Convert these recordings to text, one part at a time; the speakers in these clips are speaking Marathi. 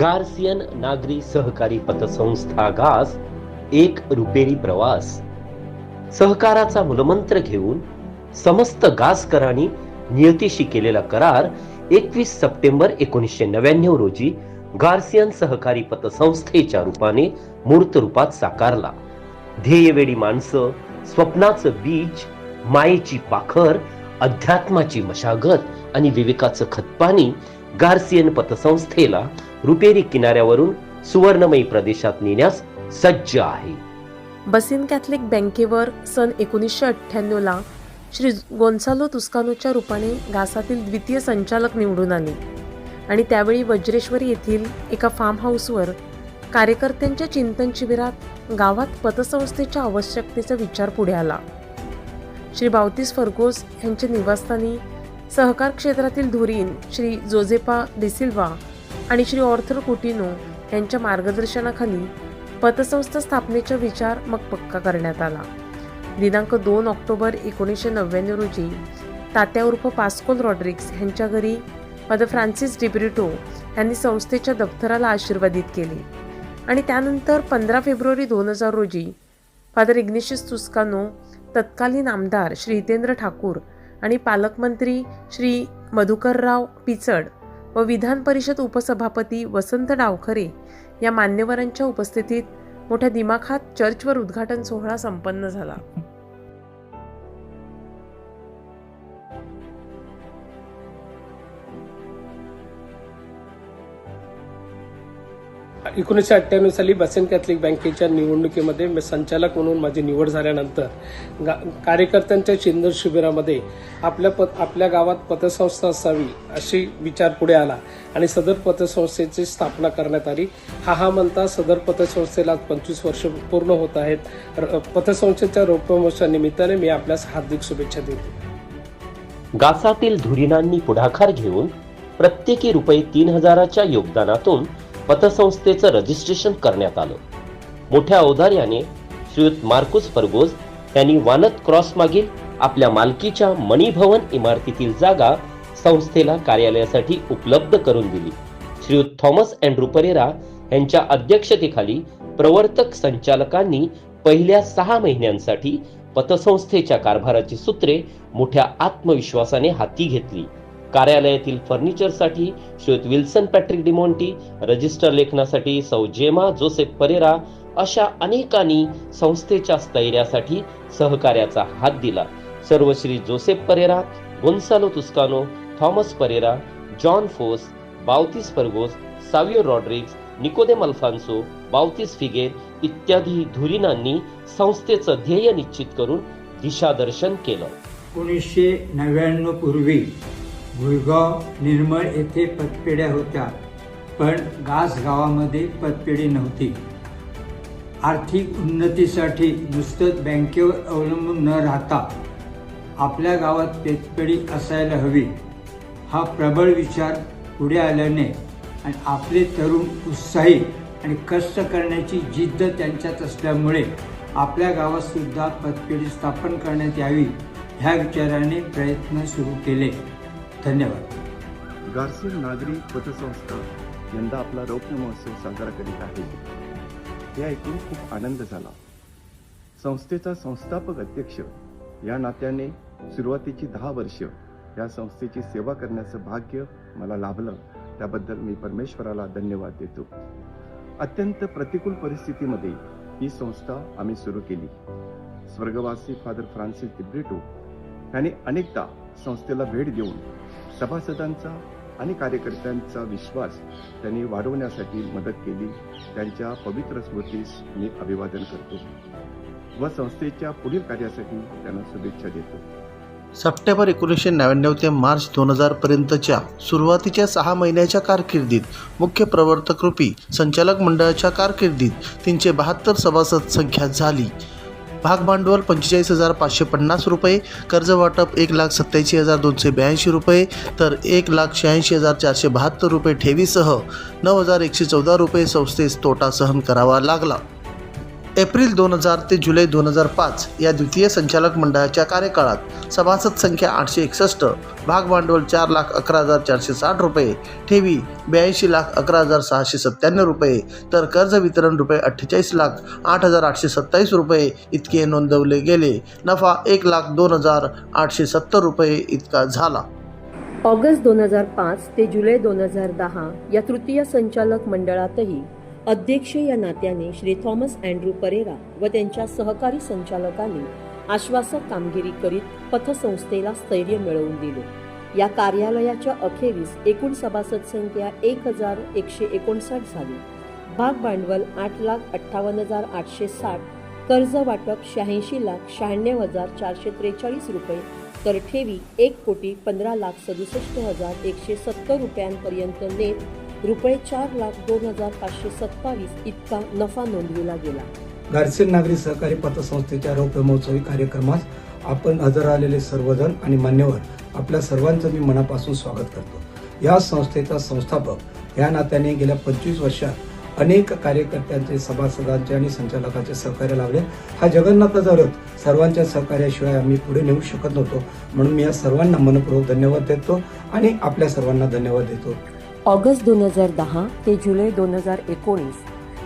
गार्सियन नागरी सहकारी पतसंस्था गास एक रुपेरी प्रवास सहकाराचा मूलमंत्र घेऊन समस्त गासकरांनी नियतीशी केलेला करार एकवीस सप्टेंबर एकोणीसशे नव्याण्णव रोजी गार्सियन सहकारी पतसंस्थेच्या रूपाने मूर्त रूपात साकारला ध्येयवेडी माणसं स्वप्नाचं बीज मायेची पाखर अध्यात्माची मशागत आणि विवेकाचं खतपाणी गार्सियन पतसंस्थेला रुपेरी किनाऱ्यावरून सुवर्णमयी प्रदेशात नेण्यास सज्ज आहे. बसिन कॅथलिक बँकेवर सन एकोणीसशे अठ्ठ्याण्णवला श्री गोन्सालो तुस्कानोच्या रूपाने घासातील द्वितीय संचालक निवडून आले आणि त्यावेळी वज्रेश्वरी येथील एका फार्म हाऊसवर कार्यकर्त्यांच्या चिंतन शिबिरात गावात पतसंस्थेच्या आवश्यकतेचा विचार पुढे आला. श्री बावतीस फर्गोस यांच्या निवासस्थानी सहकार क्षेत्रातील धुरीण श्री जोझेपा डिसिल्वा आणि श्री ऑर्थर कुटिनो यांच्या मार्गदर्शनाखाली पतसंस्था स्थापनेचा विचार मग पक्का करण्यात आला. दिनांक दोन ऑक्टोबर एकोणीसशे नव्याण्णव रोजी तात्या उर्फ पास्कोल रॉड्रिक्स यांच्या घरी फादर फ्रान्सिस डिब्रिटो यांनी संस्थेच्या दप्तराला आशीर्वादित केले आणि त्यानंतर पंधरा फेब्रुवारी दोन हजार रोजी फादर इग्निशियस तुस्कानो तत्कालीन आमदार श्री हितेंद्र ठाकूर आणि पालकमंत्री श्री मधुकरराव पिचड व विधान परिषद उपसभापती वसंत डावखरे या मान्यवरांच्या उपस्थितीत मोठ्या दिमाखात चर्चवर उद्घाटन सोहळा संपन्न झाला. एकोणीसशे अठ्ठ्याण्णव साली बसेन कॅथलिक बँकेच्या निवडणुकीमध्ये मी संचालक म्हणून माझी निवड झाल्यानंतर गा कार्यकर्त्यांच्या चिंतन शिबिरामध्ये आपल्या पत आपल्या गावात पतसंस्था असावी अशी विचार पुढे आला आणि सदर पतसंस्थेची स्थापना करण्यात आली. हा हा म्हणता सदर पतसंस्थेला पंचवीस वर्ष पूर्ण होत आहेत. र- पतसंस्थेच्या रोपमोच्या निमित्ताने मी आपल्यास हार्दिक शुभेच्छा देतो. गासातील धुरीणांनी पुढाकार घेऊन प्रत्येकी रुपये तीन हजाराच्या योगदानातून पतसंस्थेचं रजिस्ट्रेशन करण्यात आलं. मोठ्या औदार्याने श्रीयुत मार्कुस फर्गोज यांनी वानत क्रॉस मागील आपल्या मालकीच्या मणिभवन इमारतीतील जागा संस्थेला कार्यालयासाठी उपलब्ध करून दिली. श्रीयुत थॉमस अँड्रू परेरा यांच्या अध्यक्षतेखाली प्रवर्तक संचालकांनी पहिल्या सहा महिन्यांसाठी पतसंस्थेच्या कारभाराची सूत्रे मोठ्या आत्मविश्वासाने हाती घेतली. कार्यालयातील फर्निचरसाठी श्वेत विल्सन पॅट्रिक डिमोंटी रजिस्टर लेखनासाठी सौ जेमा जोसेफ परेरा अशा अनेकांनी संस्थेच्या स्थैर्यासाठी सहकार्याचा हात दिला. सर्व श्री जोसेफ परेरा गोन्सालो तुस्कानो थॉमस परेरा जॉन फोस बावतीस फर्गोस सावियो रॉड्रिक्स निकोदेम अल्फान्सो बावतीस फिगेर इत्यादी धुरीणांनी संस्थेचं ध्येय निश्चित करून दिशादर्शन केलं. एकोणीसशे नव्याण्णव पूर्वी भुईगाव निर्मळ येथे पतपेढ्या होत्या पण गास गावामध्ये पतपेढी नव्हती. आर्थिक उन्नतीसाठी नुसतंच बँकेवर अवलंबून न राहता आपल्या गावात पेतपेढी असायला हवी. हा प्रबळ विचार पुढे आल्याने आणि आपले तरुण उत्साही आणि कष्ट करण्याची जिद्द त्यांच्यात असल्यामुळे आपल्या गावातसुद्धा पतपेढी स्थापन करण्यात यावी ह्या विचाराने प्रयत्न सुरू केले. धन्यवाद. गार्सियन नागरी पतसंस्था यंदा आपला रौप्य महोत्सव साजरा करीत आहे. हे ऐकून खूप आनंद झाला. संस्थेचा संस्थापक अध्यक्ष या नात्याने सुरुवातीची दहा वर्ष या संस्थेची सेवा करण्याचं भाग्य मला लाभलं. त्याबद्दल मी परमेश्वराला धन्यवाद देतो. अत्यंत प्रतिकूल परिस्थितीमध्ये ही संस्था आम्ही सुरू केली. स्वर्गवासी फादर फ्रान्सिस दिब्रिटो यांनी अनेकदा संस्थेला भेट देऊन सभासदांचा आणि कार्यकर्त्यांचा विश्वास त्यांनी वाढवण्यासाठी मदत केली. त्यांच्या पवित्र स्मृतीस मी अभिवादन करतो. व संस्थेच्या पुढील कार्यासाठी त्यांना शुभेच्छा देतो. सप्टेंबर एकोणीसशे नव्याण्णव ते मार्च दोन हजारपर्यंतच्या सुरुवातीच्या सहा महिन्याच्या कारकिर्दीत मुख्य प्रवर्तक रूपी संचालक मंडळाच्या कारकिर्दीत तीनशे बहात्तर सभासद संख्या झाली. भागभांडवल पंचेचाळीस हजार पाचशे पन्नास रुपये कर्ज वाटप एक लाख सत्याऐंशी हजार दोनशे ब्याऐंशी रुपये तर एक लाख शहाऐंशी हजार चारशे बहात्तर रुपये ठेवीसह नऊ हजार एकशे चौदा रुपये संस्थेस तोटा सहन करावा लागला. एप्रिल दोन हजार ते जुलै दोन हजार पाच या द्वितीय संचालक मंडळाच्या कार्यकाळात सभासद संख्या आठशे एकसष्ट भाग भांडवल चार लाख अकरा हजार चारशे साठ रुपये ठेवी ब्याऐंशी लाख अकरा हजार सहाशे सत्त्याण्णव रुपये तर कर्ज वितरण रुपये अठ्ठेचाळीस लाख आठ हजार आठशे सत्तावीस रुपये इतके नोंदवले गेले. नफा एक लाख दोन हजार आठशे सत्तर रुपये इतका झाला. ऑगस्ट दोन हजार पाच ते जुलै दोन हजार दहा या तृतीय संचालक मंडळातही अध्यक्ष या नात्याने श्री थॉमस अँड्रू परेरा व त्यांच्या सहकारी संचालकांनी आश्वासक कामगिरी करीत पथसंस्थेला स्थैर्य मिळवून दिले. या कार्यालयाच्या अखेरीस एकूण सभासद संख्या एक हजार एकशे एकोणसाठ झाली. भाग भांडवल आठ लाख अठ्ठावन्न हजार आठशे साठ कर्ज वाटप शहाऐंशी लाख शहाण्णव हजार चारशे त्रेचाळीस रुपये तर ठेवी एक कोटी पंधरा लाख सदुसष्ट हजार एकशे सत्तर रुपयांपर्यंत नेत रुपये चार लाख दोन हजार पाचशे सत्तावीस इतका नफा नोंदविला गेला. गारसेन नागरी सहकारी पतसंस्थेच्या रौप्य महोत्सवी कार्यक्रमास आपण हजर आलेले सर्वजण आणि मान्यवर आपल्या सर्वांचं मी मनापासून स्वागत करतो. या संस्थेचा संस्थापक या नात्याने गेल्या पंचवीस वर्षात अनेक कार्यकर्त्यांचे सभासदांचे आणि संचालकांचे सहकार्य लाभले. हा जगन्नाथाचा रथ सर्वांच्या सहकार्याशिवाय आम्ही पुढे नेऊ शकत नव्हतो. म्हणून मी या सर्वांना मनपूर्वक धन्यवाद देतो आणि आपल्या सर्वांना धन्यवाद देतो. ऑगस्ट दोन हजार दहा ते जुलै दोन हजार एकोणीस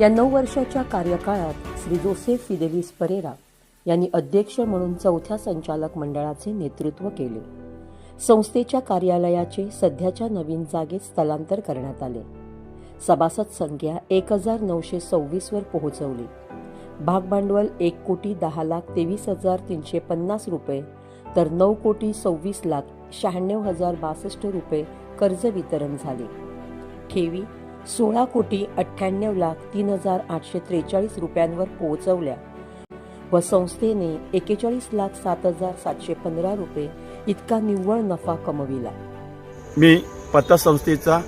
या नऊ वर्षाच्या कार्यकाळात श्री जोसेफ फिदेलिस परेरा यांनी अध्यक्ष म्हणून चौथ्या संचालक मंडळाचे नेतृत्व केले. संस्थेच्या कार्यालयाचे सध्याच्या नवीन जागेत स्थलांतर करण्यात आले. सभासद संख्या एक हजार नऊशे सव्वीसवर पोहोचवली. भागभांडवल एक कोटी दहा लाख तेवीस हजार तीनशे पन्नास रुपये तर नऊ कोटी सव्वीस लाख शहाण्णव हजार बासष्ट रुपये कर्ज वितरण झाले. ठेवी सोळा कोटी अठ्ठ्याण्णव लाख तीन हजार आठशे त्रेचाळीस रुपयांवर पोहोचवल्या. व संस्थेने एकेचाळीस लाख सात हजार सातशे पंधरा रुपये इतका निव्वळ नफा कमविला. मी पतसंस्थेचा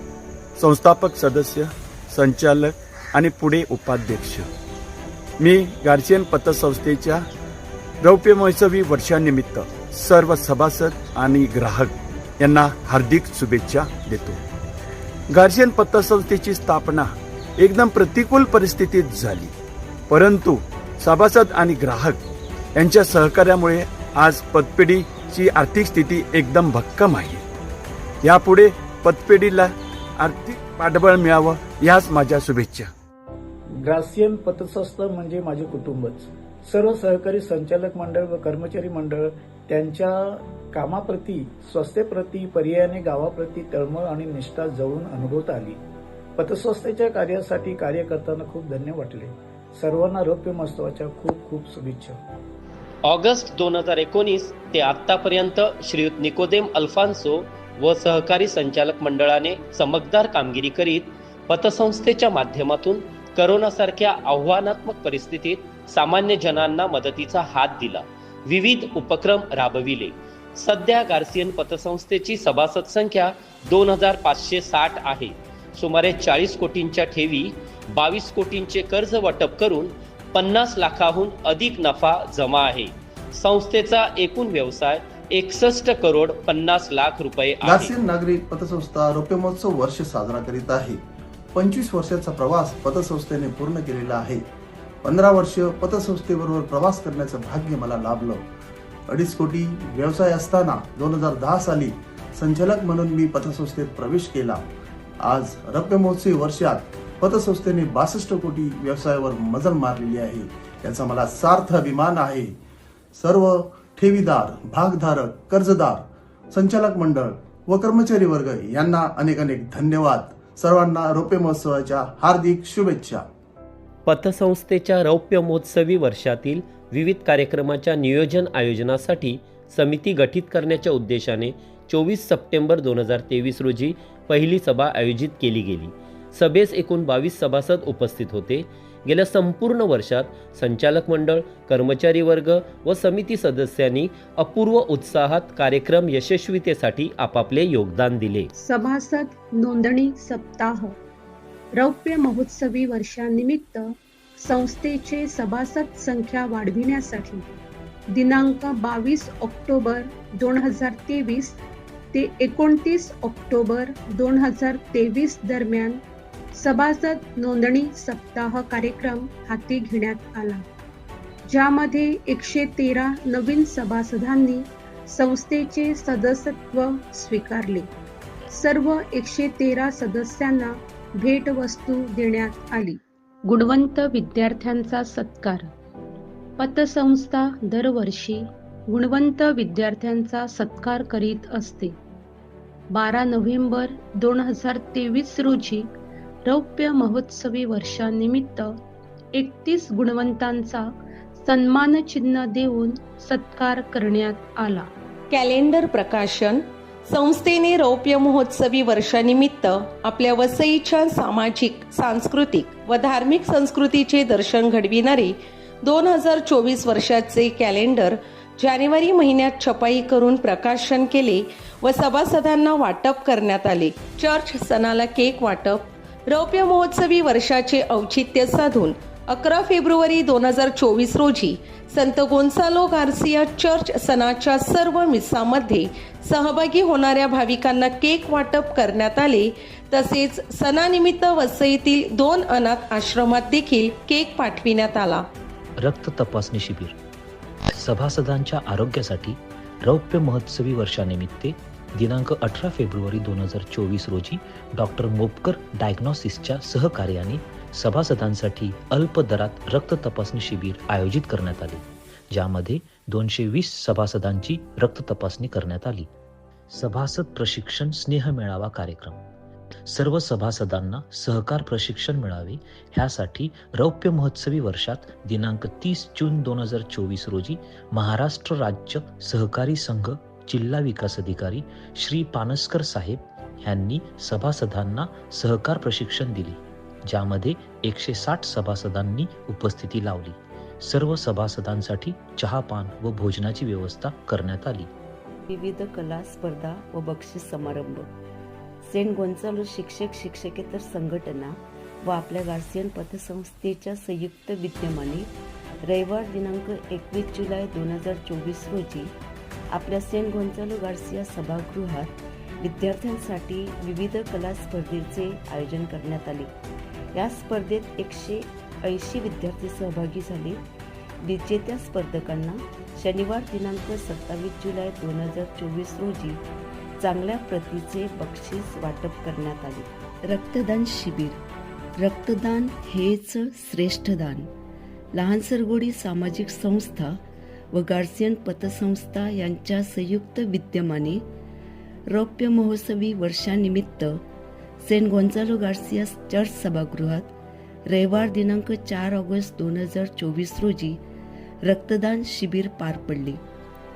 संस्थापक सदस्य संचालक आणि पुढे उपाध्यक्ष. मी गार्जियन पतसंस्थेच्या रौप्य महोत्सवी वर्षानिमित्त सर्व सभासद आणि ग्राहक यांना हार्दिक शुभेच्छा देतो. गार्शियन पतसंस्थेची स्थापना एकदम प्रतिकूल परिस्थितीत झाली. परंतु सभासद आणि ग्राहक यांच्या सहकार्यामुळे आज पतपेढीची आर्थिक स्थिती एकदम भक्कम आहे. यापुढे पतपेढीला आर्थिक पाठबळ मिळावं याच माझ्या शुभेच्छा. ग्रासियन पतसंस्था म्हणजे माझे कुटुंबच. सर्व सहकारी संचालक मंडळ व कर्मचारी मंडळ त्यांच्या कामाप्रती स्वस्थेप्रती पर्यायाने गावाप्रती तळमळ आणि निष्ठा जवळून अनुभवत आली. पतसंस्थेच्या कार्यासाठी कार्य करताना खूप धन्य वाटले. सर्वांना रौप्य महोत्सवाच्या खूप खूप शुभेच्छा. ऑगस्ट दोन हजार एकोणीस ते आतापर्यंत श्रीयुत निकोदेम अल्फान्सो व सहकारी संचालक मंडळाने चमकदार कामगिरी करीत पतसंस्थेच्या माध्यमातून करोनासारख्या आव्हानात्मक परिस्थितीत सामान्य जनांना मदतीचा हात दिला. विविध उपक्रम राबविले. सध्या गार्सियन पतसंस्थेची सभासद संख्या दोन हजार पाचशे साठ आहे. सुमारे चाळीस कोटींच्या ठेवी बावीस कोटींचे कर्ज वाटप करून पन्नास लाखाहून अधिक नफा जमा आहे. संस्थेचा एकूण व्यवसाय एकसष्ट करोड पन्नास लाख रुपये गार्सियन नागरी पतसंस्था रौप्य महोत्सव वर्ष साजरा करीत आहे. पंचवीस वर्षाचा प्रवास पतसंस्थेने पूर्ण केलेला आहे. पंधरा वर्ष पतसंस्थेबरोबर प्रवास करण्याचं भाग्य मला लाभलं. अडीच कोटी व्यवसाय असताना दोन हजार दहा साली संचालक म्हणून मी पतसंस्थेत प्रवेश केला. आज रौप्य महोत्सवी वर्षात पतसंस्थेने बासष्ट कोटी व्यवसायावर मजल मारलेली आहे. याचा मला सार्थ अभिमान आहे. सर्व ठेवीदार भागधारक कर्जदार संचालक मंडळ व कर्मचारी वर्ग यांना अनेक अनेक धन्यवाद. सर्वांना रौप्य महोत्सवाच्या हार्दिक शुभेच्छा. पतसंस्थेच्या रौप्य महोत्सवी वर्षातील विविध कार्यक्रमाच्या नियोजन आयोजनासाठी समिती गठीत करण्याच्या उद्देशाने चोवीस सप्टेंबर दोन हजार तेवीस रोजी पहिली सभा आयोजित केली गेली. सभेस एकूण बावीस सभासद उपस्थित होते. गेल्या संपूर्ण वर्षात संचालक मंडळ कर्मचारी वर्ग व समिती सदस्यांनी अपूर्व उत्साहात कार्यक्रम यशस्वीतेसाठी आपापले योगदान दिले. सभासद नोंदणी सप्ताह. रौप्य महोत्सवी वर्षानिमित्त संस्थेचे सभासद संख्या वाढविण्यासाठी दिनांक बावीस ऑक्टोबर दोन हजार तेवीस ते एकोणतीस ऑक्टोबर दोन हजार तेवीस दरम्यान सभासद नोंदणी सप्ताह कार्यक्रम हाती घेण्यात आला. ज्यामध्ये एकशे तेरा नवीन सभासदांनी संस्थेचे सदस्यत्व स्वीकारले. सर्व एकशे तेरा सदस्यांना भेटवस्तू देण्यात आली. गुणवंत विद्यार्थ्यांचा सत्कार. पतसंस्था दरवर्षी गुणवंत विद्यार्थ्यांचा सत्कार करीत असते. बारा नोव्हेंबर दोन हजार तेवीस रोजी रौप्य महोत्सवी वर्षानिमित्त एकतीस गुणवंतांचा सन्मानचिन्ह देऊन सत्कार करण्यात आला. कॅलेंडर प्रकाशन संस्थेने रौप्य महोत्सवी वर्षानिमित्त आपल्या वसईच्या सामाजिक सांस्कृतिक व धार्मिक संस्कृतीचे दर्शन घडविणारे दोन हजार चोवीस वर्षाचे कॅलेंडर जानेवारी महिन्यात छपाई करून प्रकाशन केले व सभासदांना वाटप करण्यात आले. चर्च सणाला केक वाटप रौप्य महोत्सवी वर्षाचे औचित्य साधून अकरा फेब्रुवारी दोन हजार चोवीस रोजी संत गोन्सालो गार्सिया चर्च सणाच्या सर्व मिसामध्ये सहभागी होणाऱ्या भाविकांना केक वाटप करण्यात आले. तसेच सणानिमित्त वसईतील दोन अनाथ आश्रमात देखील केक पाठविण्यात आला. रक्त तपासणी शिबिर. सभासदांच्या आरोग्यासाठी रौप्य महोत्सवी वर्षानिमित्ते दिनांक अठरा फेब्रुवारी दोन हजार चोवीस रोजी डॉक्टर मोपकर डायग्नॉसिसच्या सहकार्याने सभासदांसाठी अल्प दरात रक्त तपासणी शिबिर आयोजित करण्यात आले ज्यामध्ये दोनशे वीस सभासदांची रक्त तपासणी करण्यात आली. सभासद प्रशिक्षण स्नेह मेळावा कार्यक्रम. सर्व सभासदांना सहकार प्रशिक्षण मिळावे ह्यासाठी रौप्य महोत्सवी वर्षात दिनांक तीस जून दोन हजार चोवीस रोजी महाराष्ट्र राज्य सहकारी संघ जिल्हा विकास अधिकारी श्री पानसकर साहेब यांनी सभासदांना सहकार प्रशिक्षण दिले. ज्यामध्ये एकशे साठ सभासदांनी उपस्थिती लावली. सर्व सभासदांसाठी चहापान व भोजनाची व्यवस्था करण्यात आली. विविध कला स्पर्धा व बक्षीस समारंभ. सेंट गोन्सालो शिक्षक शिक्षकेतर संघटना व आपल्या गार्सियन पतसंस्थेच्या संयुक्त विद्यमाने रविवार दिनांक एकवीस जुलै दोन हजार चोवीस रोजी आपल्या सेंट गोन्सालो गार्सिया सभागृहात विद्यार्थ्यांसाठी विविध कला स्पर्धेचे आयोजन करण्यात आले. या स्पर्धेत एकशे ऐंशी विद्यार्थी सहभागी झाले. विजेत्या स्पर्धकांना शनिवार दिनांक सत्तावीस जुलै दोन हजार चोवीस रोजी चांगल्या प्रतीचे बक्षीस वाटप करण्यात आले. रक्तदान शिबिर. रक्तदान हेच श्रेष्ठ दान. लहान सरगोडी सामाजिक संस्था व गार्सियन पतसंस्था यांच्या संयुक्त विद्यमाने रौप्य महोत्सवी वर्षानिमित्त सेंट गोन्झालो गार्सिया चर्च सभागृहात रविवार दिनांक चार ऑगस्ट दोन हजार चोवीस रोजी रक्तदान शिबिर पार पडले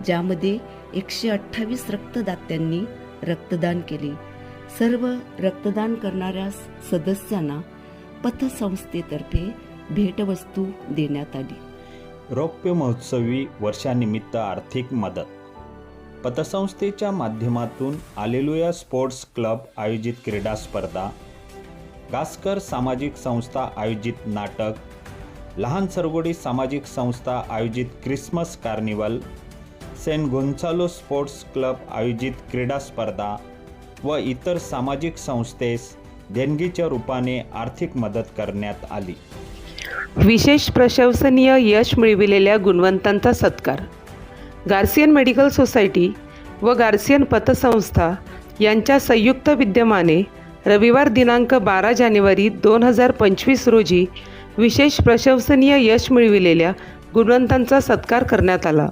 ज्यामध्ये एकशे अठ्ठावीस रक्तदात्यांनी रक्तदान केले. सर्व रक्तदान करणाऱ्या सदस्यांना पथसंस्थेतर्फे भेटवस्तू देण्यात आली. रौप्य महोत्सवी वर्षानिमित्त आर्थिक मदत पतसंस्थेच्या माध्यमातून आलेलुया स्पोर्ट्स क्लब आयोजित क्रीडा स्पर्धा गास्कर सामाजिक संस्था आयोजित नाटक लहान सरगोडी सामाजिक संस्था आयोजित Christmas carnival saint Gonsalo sports club आयोजित क्रीडा स्पर्धा व इतर सामाजिक संस्थेस देणगीच्या रूपाने आर्थिक मदत करण्यात आली. विशेष प्रशंसनीय यश मिळविलेल्या गुणवंतांचा सत्कार. गार्सियन मेडिकल सोसायटी व गार्सियन पतसंस्था यांच्या संयुक्त विद्यमाने रविवार दिनांक बारा जानेवारी दोन हजार पंचवीस रोजी विशेष प्रशंसनीय यश मिळविलेल्या गुणवंतांचा सत्कार करण्यात आला.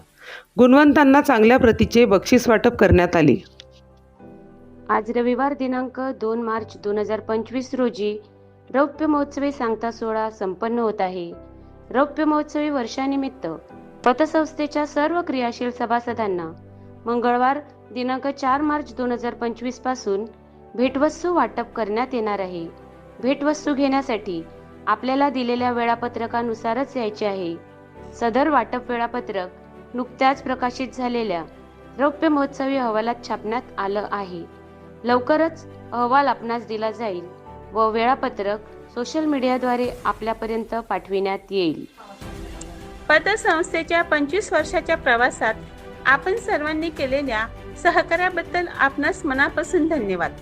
गुणवंतांना चांगल्या प्रतीचे बक्षीस वाटप करण्यात आले. आज रविवार दिनांक दोन मार्च दोन हजार पंचवीस रोजी रौप्य महोत्सवी सांगता सोहळा संपन्न होत आहे. रौप्य महोत्सवी वर्षानिमित्त पतसंस्थेच्या सर्व क्रियाशील सभासदांना मंगळवार दिनांक चार मार्च दोन हजार पंचवीसपासून भेटवस्तू वाटप करण्यात येणार आहे. भेटवस्तू घेण्यासाठी आपल्याला दिलेल्या वेळापत्रकानुसारच यायचे आहे. सदर वाटप वेळापत्रक नुकत्याच प्रकाशित झालेल्या रौप्य महोत्सवी अहवालात छापण्यात आलं आहे. लवकरच अहवाल आपणास दिला जाईल व वेळापत्रक सोशल मीडियाद्वारे आपल्यापर्यंत पाठविण्यात येईल. पतसंस्थेच्या पंचवीस वर्षाच्या प्रवासात आपण सर्वांनी केलेल्या सहकार्याबद्दल आपणास मनापासून धन्यवाद.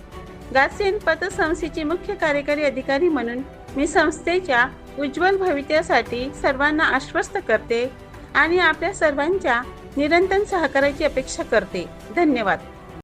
गासेन पतसंस्थेचे मुख्य कार्यकारी अधिकारी म्हणून मी संस्थेच्या उज्ज्वल भवितव्यासाठी सर्वांना आश्वस्त करते आणि आपल्या सर्वांच्या निरंतर सहकार्याची अपेक्षा करते. धन्यवाद.